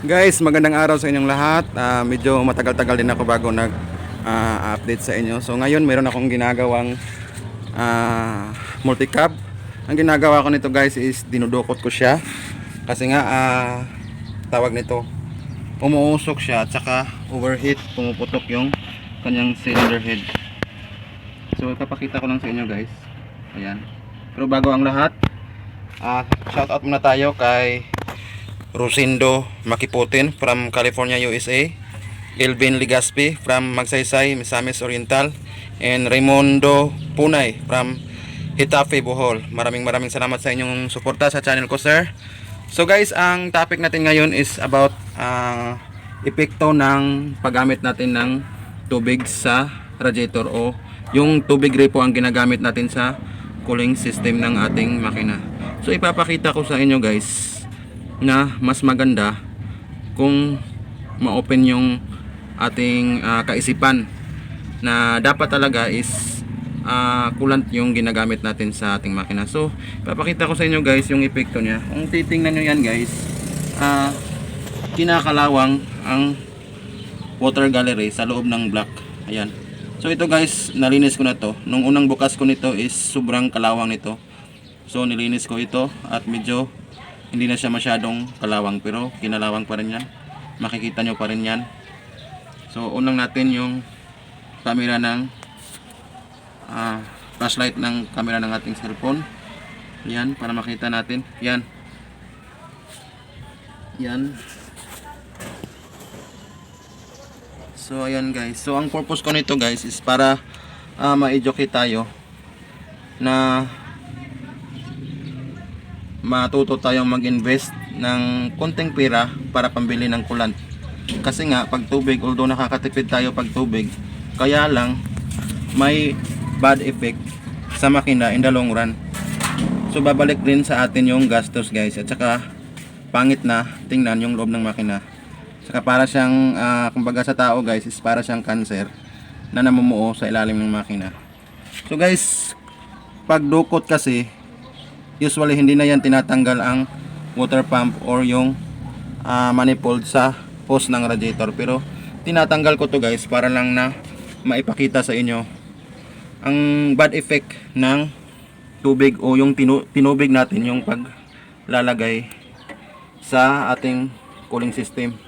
Guys, magandang araw sa inyong lahat. Ah, medyo matagal-tagal din ako bago nag ah, update sa inyo. So ngayon meron akong ginagawang ah, multicab. Ang ginagawa ko nito guys is dinudukot ko siya. Kasi nga ah, tawag nito umuusok siya at saka overheat pumuputok yung kanyang cylinder head. So ipapakita ko lang sa inyo guys. Ayan. Pero bago ang lahat, ah shout out muna tayo kay Rosindo Makiputin from California, USA. Elvin Ligaspi from Magsaysay, Misamis Oriental. And Raimundo Punay from Hitafe, Bohol. Maraming maraming salamat sa inyong suporta sa channel ko, sir. So guys, ang topic natin ngayon is about ah, epekto ng paggamit natin ng tubig sa radiator o yung tubig ray po ang ginagamit natin sa cooling system ng ating makina. So ipapakita ko sa inyo guys na mas maganda kung ma-open yung ating ah, kaisipan na dapat talaga is ah, coolant yung ginagamit natin sa ating makina. So, papakita ko sa inyo guys yung epekto niya. Kung titingnan nyo yan guys, ah, kinakalawang ang water gallery sa loob ng block. Ayan. So ito guys, nalinis ko na to. Nung unang bukas ko nito is sobrang kalawang nito. So nilinis ko ito at medyo hindi na siya masyadong kalawang pero kinalawang pa rin yan. Makikita nyo pa rin yan. So unang natin yung camera ng ah, flashlight ng camera ng ating cellphone. Yan para makita natin. Yan. Yan. So ayan guys. So ang purpose ko nito guys is para ah, ma-educate tayo na matuto tayong mag-invest ng konting pera para pambili ng kulant. Kasi nga pag tubig, although nakakatipid tayo pag tubig, kaya lang may bad effect sa makina in the long run. So babalik din sa atin yung gastos guys at saka pangit na tingnan yung loob ng makina. Saka para siyang ah, kumbaga sa tao guys is para siyang cancer na namumuo sa ilalim ng makina. So guys, pag dukot kasi usually hindi na yan tinatanggal ang water pump or yung ah, manifold sa hose ng radiator. Pero tinatanggal ko to guys para lang na maipakita sa inyo ang bad effect ng tubig o yung tinu- tinubig natin yung paglalagay sa ating cooling system.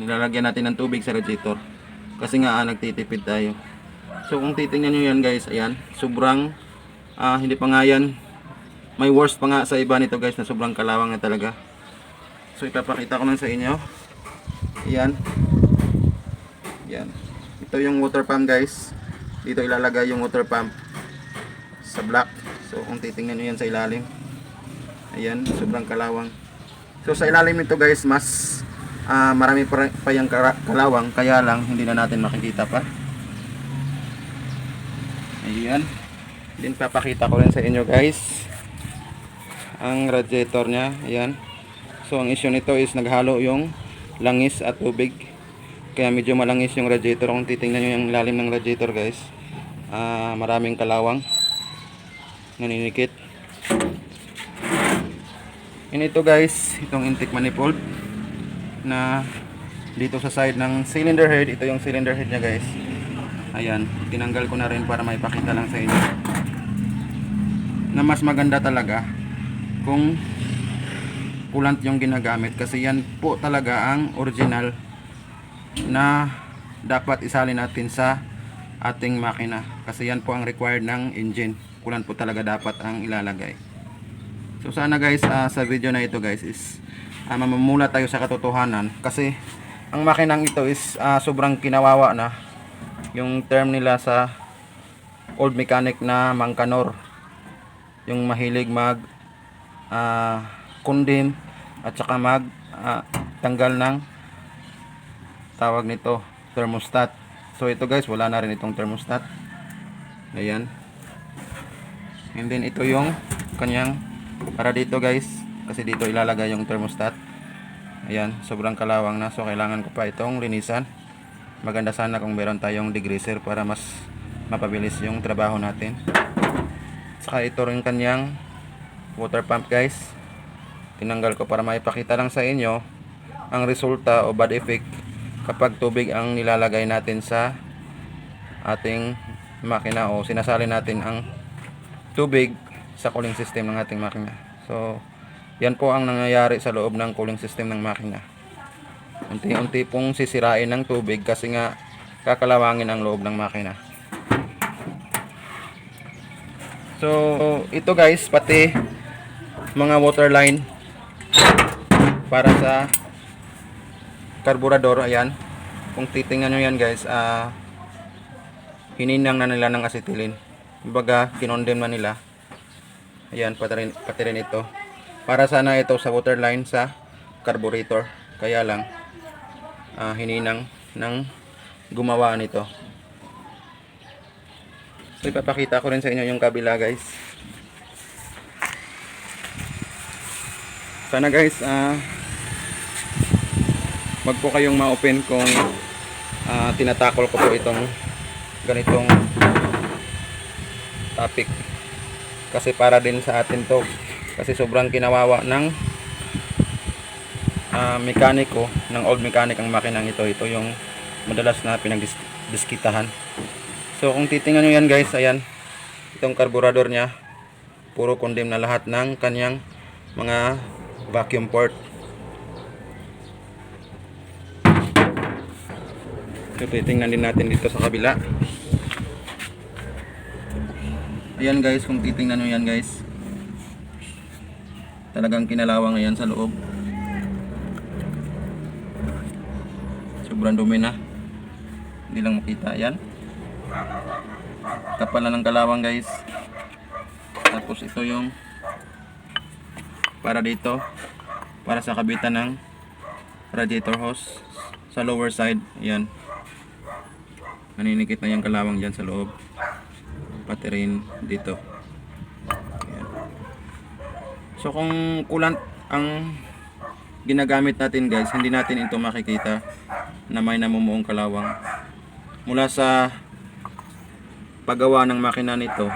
Nilalagyan natin ng tubig sa radiator. Kasi nga ah, nagtitipid tayo. So kung titingnan nyo yan guys ayan sobrang ah, hindi pa nga yan may worst pa nga sa iba nito guys na sobrang kalawang na talaga. So ipapakita ko lang sa inyo. Ayan. Yan ito yung water pump guys. Dito ilalagay yung water pump sa block. So kung titingnan nyo yan sa ilalim. Ayan sobrang kalawang. So sa ilalim nito guys mas ah, marami pa, pa yung kalawang. Kaya lang hindi na natin makikita pa. Ayan. Din papakita ko rin sa inyo guys ang radiator nya ayan. So ang issue nito is naghalo yung langis at tubig. Kaya medyo malangis yung radiator. Kung titingnan nyo yung lalim ng radiator guys ah, maraming kalawang naninikit yun ito guys itong intake manifold na dito sa side ng cylinder head. Ito yung cylinder head nya guys. Ayan tinanggal ko na rin para maipakita lang sa inyo na mas maganda talaga kung coolant yung ginagamit kasi yan po talaga ang original na dapat isalin natin sa ating makina. Kasi yan po ang required ng engine. Coolant po talaga dapat ang ilalagay. So sana guys ah, sa video na ito guys is uh, mamumula tayo sa katotohanan. Kasi ang makinang ito is ah, sobrang kinawawa na yung term nila sa old mechanic na mangkanor. Yung mahilig mag ah, condemn at saka mag ah, tanggal ng tawag nito thermostat. So ito guys wala na rin itong thermostat. Ayan. And then ito yung kanyang para dito guys kasi dito ilalagay yung thermostat. Ayan sobrang kalawang na. So kailangan ko pa itong linisan. Maganda sana kung meron tayong degreaser para mas mapabilis yung trabaho natin. Saka ito rin kanyang water pump guys tinanggal ko para maipakita lang sa inyo ang resulta o bad effect kapag tubig ang nilalagay natin sa ating makina o sinasali natin ang tubig sa cooling system ng ating makina. So, yan po ang nangyayari sa loob ng cooling system ng makina. Unti-unti pong sisirain ng tubig kasi nga kakalawangin ang loob ng makina. So, ito guys, pati mga water line para sa karburador, ayan. Kung titingnan nyo yan guys, ah hininang na nila ng acetylene. Kumbaga, kinondem na nila. Ayan, pati rin, pati rin ito. Para sana ito sa water line sa carburetor. Kaya lang, ah, hininang ng gumawa nito. So, ipapakita ko rin sa inyo yung kabila guys. Sana guys, ah, wag po kayong ma-open kung ah, tinatakol ko po itong ganitong topic. Kasi para din sa atin to. Kasi sobrang kinawawa ng ah, mekaniko, ng old mechanic ang makinang ito. Ito yung madalas na pinagdiskitahan. So kung titingnan nyo yan guys, ayan, itong karburador niya, puro condemn na lahat ng kanyang mga vacuum port. So titingnan din natin dito sa kabila. Ayan guys, kung titingnan nyo yan guys, talagang kinalawang na yan sa loob. Sobrang dumi na. Hindi lang makita. Ayan. Kapal na ng kalawang guys. Tapos ito yung para dito. Para sa kabitan ng radiator hose sa lower side. Ayan. Naninikit na yung kalawang dyan sa loob. Pati rin dito. Ayan. So kung kulant ang ginagamit natin guys, hindi natin ito makikita na may namumuong kalawang. Mula sa paggawa ng makina nito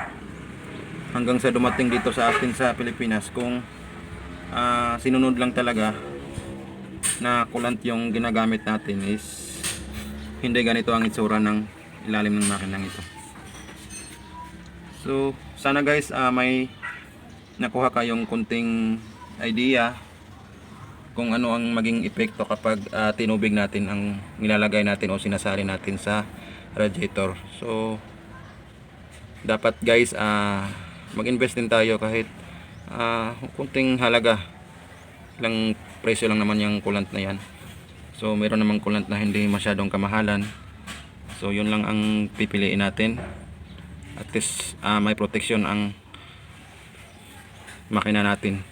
hanggang sa dumating dito sa atin sa Pilipinas kung ah, sinunod lang talaga na kulant yung ginagamit natin is hindi ganito ang itsura ng ilalim ng makinang ito. So, sana guys ah, may nakuha kayong kunting idea kung ano ang maging epekto kapag ah, tinubig natin ang nilalagay natin o sinasali natin sa radiator. So, dapat guys ah, mag-invest din tayo kahit ah, kunting halaga lang presyo lang naman yung kulant na yan. So, meron namang kulant na hindi masyadong kamahalan. So, yun lang ang pipiliin natin. At least ah, may protection ang makina natin.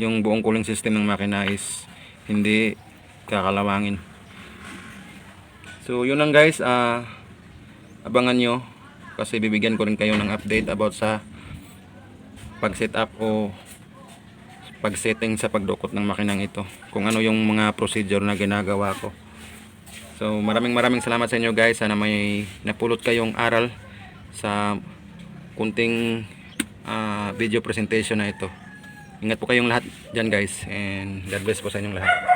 Yung buong cooling system ng makina is hindi kakalawangin. So, yun lang guys. Ah, abangan nyo kasi bibigyan ko rin kayo ng update about sa pag-set up o pag-setting sa pagdukot ng makinang ito. Kung ano yung mga procedure na ginagawa ko. So maraming maraming salamat sa inyo guys. Sana may napulot kayong aral sa kunting ah, video presentation na ito. Ingat po kayong lahat dyan guys. And God bless po sa inyong lahat.